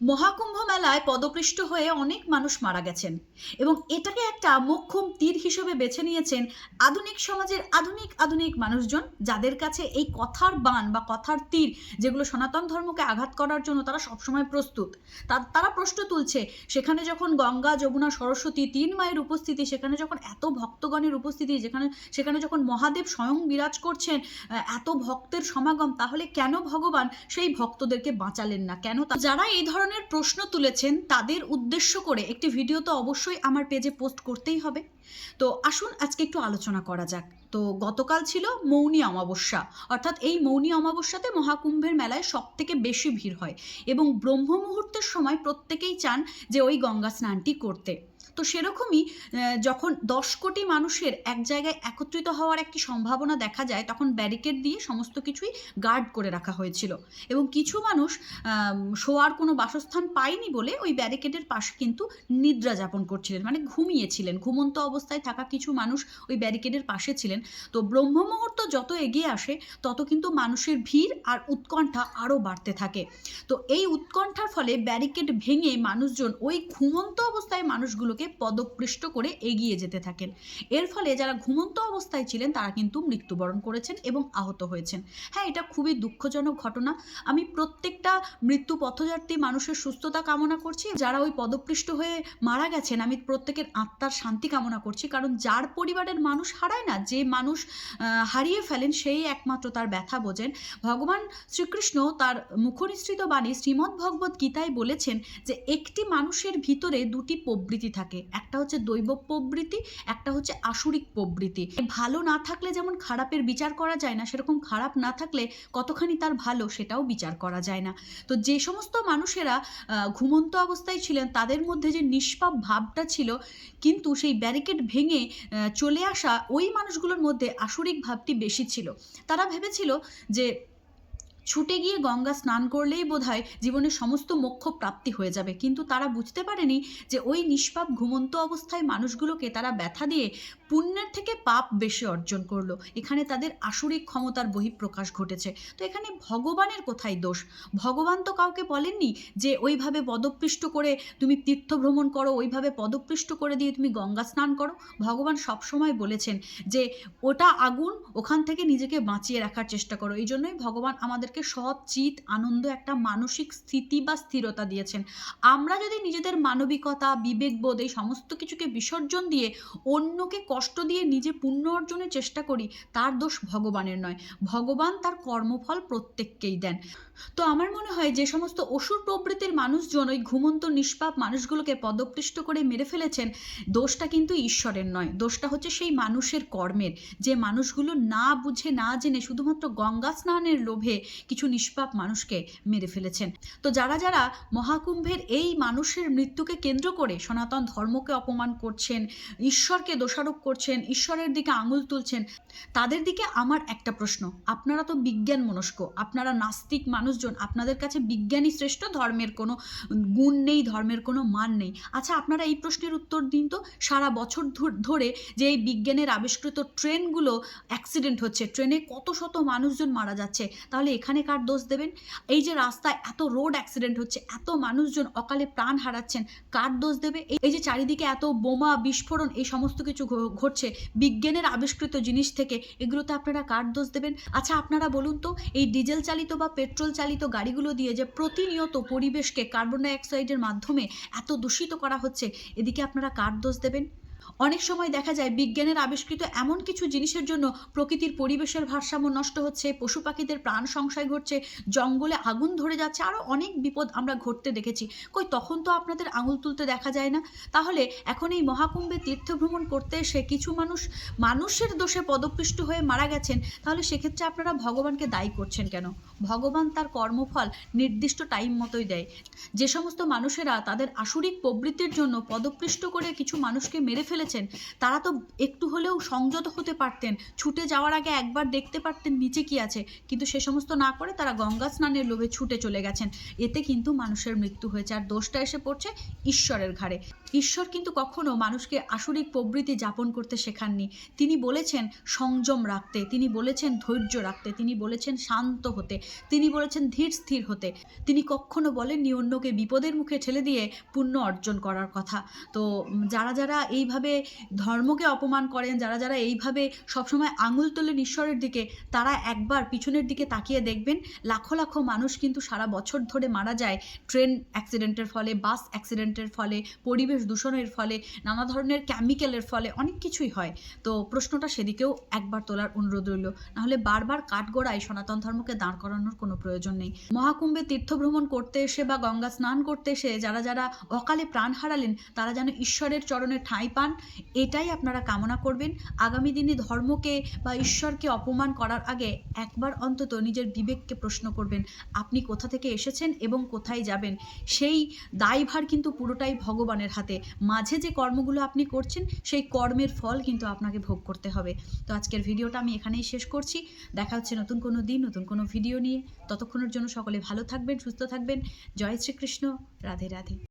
মহাকুম্ভ মেলায় পদপৃষ্ট হয়ে অনেক মানুষ মারা গেছেন এবং এটাকে একটা মোক্ষম তীর হিসেবে বেছে নিয়েছেন আধুনিক সমাজের আধুনিক আধুনিক মানুষজন যাদের কাছে এই কথার বান বা কথার তীর যেগুলো সনাতন ধর্মকে আঘাত করার জন্য তারা সবসময় প্রস্তুত। তারা প্রশ্ন তুলছে, সেখানে যখন গঙ্গা, যমুনা, সরস্বতী তিন মায়ের উপস্থিতি, সেখানে যখন এত ভক্তগণের উপস্থিতি, যেখানে, সেখানে যখন মহাদেব স্বয়ং বিরাজ করছেন এত ভক্তের সমাগম, তাহলে কেন ভগবান সেই ভক্তদেরকে বাঁচালেন না? কেন যারা এই ধরনের প্রশ্ন তুলেছেন, তাদের উদ্দেশ্য করে একটি ভিডিও তো অবশ্যই আমার পেজে পোস্ট করতেই হবে। তো আসুন আজকে একটু আলোচনা করা যাক। তো গতকাল ছিল মৌনী অমাবস্যা, অর্থাৎ এই মৌনী অমাবস্যাতে মহাকুম্ভের মেলায় সব থেকে বেশি ভিড় হয় এবং ব্রহ্ম মুহূর্তের সময় প্রত্যেকেই চান যে ওই গঙ্গা স্নানটি করতে। তো সেরকমই যখন দশ কোটি মানুষের এক জায়গায় একত্রিত হওয়ার একটি সম্ভাবনা দেখা যায়, তখন ব্যারিকেড দিয়ে সমস্ত কিছুই গার্ড করে রাখা হয়েছিল। এবং কিছু মানুষ শোয়ার কোনো বাসস্থান পায়নি বলে ওই ব্যারিকেডের পাশে কিন্তু নিদ্রা যাপন করছিলেন মানে ঘুমিয়েছিলেন। ঘুমন্ত অবস্থায় থাকা কিছু মানুষ ওই ব্যারিকেডের পাশে ছিলেন। তো ব্রহ্ম মুহূর্ত যত এগিয়ে আসে, তত কিন্তু মানুষের ভিড় আর উৎকণ্ঠা আরও বাড়তে থাকে। তো এই উৎকণ্ঠার ফলে ব্যারিকেড ভেঙে মানুষজন ওই ঘুমন্ত অবস্থায় মানুষগুলোকে পদপৃষ্ট করে এগিয়ে যেতে থাকেন। এর ফলে যারা ঘুমন্ত অবস্থায় ছিলেন, তারা কিন্তু মৃত্যুবরণ করেছেন এবং আহত হয়েছেন। হ্যাঁ এটা খুবই দুঃখজনক ঘটনা। আমি প্রত্যেকটা মৃত্যু পথযাত্রী মানুষের সুস্থতা কামনা করছি। যারা ওই পদপৃষ্ট হয়ে মারা গেছেন, আমি প্রত্যেকের আত্মার শান্তি কামনা করছি। কারণ যার পরিবারের মানুষ হারায় না, যে মানুষ হারিয়ে ফেলেন, সেই একমাত্র তার ব্যথা বোঝেন। ভগবান শ্রীকৃষ্ণ তার মুখনিসৃত বাণী শ্রীমদ্ ভগবত গীতায় বলেছেন যে, একটি মানুষের ভিতরে দুটি প্রবৃত্তি থাকে। একটা হচ্ছে দৈব প্রবৃত্তি, একটা হচ্ছে আসুরিক প্রবৃত্তি। ভালো না থাকলে যেমন খারাপের বিচার করা যায় না, সেরকম খারাপ না থাকলে কতখানি তার ভালো সেটাও বিচার করা যায় না। তো যে সমস্ত মানুষেরা ঘুমন্ত অবস্থায় ছিলেন, তাদের মধ্যে যে নিষ্পাপ ভাবটা ছিল, কিন্তু সেই ব্যারিকেড ভেঙে চলে আসা ওই মানুষগুলোর মধ্যে আসরিক ভাবটি বেশি ছিল। তারা ভেবেছিল যে ছুটে গিয়ে গঙ্গা স্নান করলেই বোধহয় জীবনের সমস্ত মোক্ষ প্রাপ্তি হয়ে যাবে। কিন্তু তারা বুঝতে পারেনি যে ওই নিষ্পাপ ঘুমন্ত অবস্থায় মানুষগুলোকে তারা ব্যথা দিয়ে পুণ্যের থেকে পাপ বেশি অর্জন করল। এখানে তাদের আসরিক ক্ষমতার বহিঃপ্রকাশ ঘটেছে। তো এখানে ভগবানের কোথায় দোষ? ভগবান তো কাউকে বলেননি যে ওইভাবে পদপৃষ্ট করে তুমি তীর্থ ভ্রমণ করো, ওইভাবে পদপৃষ্ট করে দিয়ে তুমি গঙ্গা স্নান করো। ভগবান সবসময় বলেছেন যে ওটা আগুন, ওখান থেকে নিজেকে বাঁচিয়ে রাখার চেষ্টা করো। এই জন্যই ভগবান আমাদেরকে সৎ চিত আনন্দ একটা মানসিক স্থিতি বা স্থিরতা দিয়েছেন। আমরা যদি নিজেদের মানবিকতা বিবেকবোধ এই সমস্ত কিছুকে বিসর্জন দিয়ে অন্যকে কষ্ট দিয়ে নিজে পুণ্য অর্জনের চেষ্টা করি, তার দোষ ভগবানের নয়। ভগবান তার কর্মফল প্রত্যেককেই দেন। তো আমার মনে হয় যে সমস্ত অসুর প্রবৃত্তির মানুষজন ওই ঘুমন্ত, নিষ্পাপ মানুষগুলোকে পদপৃষ্ট করে মেরে ফেলেছেন, দোষটা কিন্তু ঈশ্বরের নয়। দোষটা হচ্ছে সেই মানুষের কর্মের। যে মানুষগুলো না বুঝে, না জেনে, শুধুমাত্র গঙ্গা স্নানের লোভে কিছু নিষ্পাপ মানুষকে মেরে ফেলেছেন। তো যারা যারা মহাকুম্ভের এই মানুষের মৃত্যুকে কেন্দ্র করে সনাতন ধর্মকে অপমান করছেন, ঈশ্বরকে দোষারোপ করছেন, ঈশ্বরের দিকে আঙুল তুলছেন, তাদের দিকে আমার একটা প্রশ্ন। আপনারা তো বিজ্ঞান মনস্ক, আপনারা নাস্তিক মানুষজন, আপনাদের কাছে বিজ্ঞানই শ্রেষ্ঠ, ধর্মের কোনো গুণ নেই, ধর্মের কোনো মান নেই। আচ্ছা আপনারা এই প্রশ্নের উত্তর দিন তো। সারা বছর ধরে যে এই বিজ্ঞানের আবিষ্কৃত ট্রেনগুলো অ্যাক্সিডেন্ট হচ্ছে, ট্রেনে কত শত মানুষজন মারা যাচ্ছে, তাহলে এখানে কার দোষ দেবেন? এই যে রাস্তায় এত রোড অ্যাক্সিডেন্ট হচ্ছে, এত মানুষজন অকালে প্রাণ হারাচ্ছেন, কার দোষ দেবে? এই- যে চারিদিকে এত বোমা, বিস্ফোরণ, এই সমস্ত কিছু ঘটছে, বিজ্ঞানের আবিষ্কৃত জিনিস থেকে, এগুলোতে আপনারা কার দোষ দেবেন? আচ্ছা আপনারা বলুন তো, এই ডিজেল চালিত বা পেট্রোল চালিত গাড়িগুলো দিয়ে যে প্রতিনিয়ত পরিবেশকে কার্বন ডাইঅক্সাইডের মাধ্যমে এত দূষিত করা হচ্ছে, এদিকে আপনারা কার দোষ দেবেন? অনেক সময় দেখা যায় বিজ্ঞানের আবিষ্কৃত এমন কিছু জিনিসের জন্য প্রকৃতির পরিবেশের ভারসাম্য নষ্ট হচ্ছে, পশু পাখিদের প্রাণ সংশয় ঘটছে, জঙ্গলে আগুন ধরে যাচ্ছে আরও অনেক বিপদ আমরা ঘটতে দেখেছি। কই, তখন তো আপনাদের আঙুল তুলতে দেখা যায় না? তাহলে এখন এই মহাকুম্ভে তীর্থভ্রমণ করতে এসে কিছু মানুষ, মানুষের দোষে পদপৃষ্ট হয়ে মারা গেছেন, তাহলে সেক্ষেত্রে আপনারা ভগবানকে দায়ী করছেন কেন? ভগবান তার কর্মফল নির্দিষ্ট টাইম মতোই দেয়। যে সমস্ত মানুষেরা তাদের আসুরিক প্রবৃত্তির জন্য পদপৃষ্ট করে কিছু মানুষকে মেরে ফেলে ফেলেছেন। তারা তো একটু হলেও সংযত হতে পারতেন। ছুটে যাওয়ার আগে একবার দেখতে পারতেন নিচে কি আছে। কিন্তু সে সমস্ত না করে তারা গঙ্গা স্নানের লোভে ছুটে চলে গেছেন। এতে কিন্তু মানুষের মৃত্যু হয়েছে। আর দোষটা এসে পড়ছে ঈশ্বরের ঘাড়ে। ঈশ্বর কিন্তু কখনো মানুষকে আসরিক প্রবৃত্তি যাপন করতে শেখাননি। তিনি বলেছেন সংযম রাখতে, তিনি বলেছেন ধৈর্য রাখতে, তিনি বলেছেন শান্ত হতে, তিনি বলেছেন ধীর স্থির হতে। তিনি কখনো বলেননি অন্যকে বিপদের মুখে ঠেলে দিয়ে পুণ্য অর্জন করার কথা। তো যারা যারা যারা এইভাবে ধর্মকে অপমান করেন, যারা যারা এইভাবে সবসময় আঙুল তোলেন ঈশ্বরের দিকে, তারা একবার পিছনের দিকে তাকিয়ে দেখবেন, লাখো লাখো মানুষ কিন্তু সারা বছর ধরে মারা যায় ট্রেন অ্যাক্সিডেন্টের ফলে, বাস অ্যাক্সিডেন্টের ফলে, পরিবেশ দূষণের ফলে, নানা ধরনের কেমিক্যালের ফলে অনেক কিছুই হয়। তো প্রশ্নটা সেদিকেও একবার তোলার অনুরোধ রইল। নাহলে বারবার কাঠগড়ায় সনাতন ধর্মকে দাঁড় করানোর কোনো প্রয়োজন নেই। মহাকুম্ভে তীর্থভ্রমণ করতে এসে বা গঙ্গা স্নান করতে এসে যারা যারা অকালে প্রাণ হারালেন, তারা যেন ঈশ্বরের চরণে ঠাঁই পান এটাই আপনারা কামনা করবেন। আগামী দিনে ধর্মকে বা ঈশ্বরকে অপমান করার আগে একবার অন্তত নিজের বিবেককে প্রশ্ন করবেন, আপনি কোথা থেকে এসেছেন এবং কোথায় যাবেন? সেই দায়ভার কিন্তু পুরোটাই ভগবানের হাতে। মাঝে যে কর্মগুলো আপনি করছেন, সেই কর্মের ফল কিন্তু আপনাকে ভোগ করতে হবে। তো আজকের ভিডিওটা আমি এখানেই শেষ করছি। দেখা হচ্ছে নতুন কোনো দিন, নতুন কোনো ভিডিও নিয়ে। ততক্ষণের জন্য সকলে ভালো থাকবেন, সুস্থ থাকবেন। জয় শ্রীকৃষ্ণ। রাধে রাধে।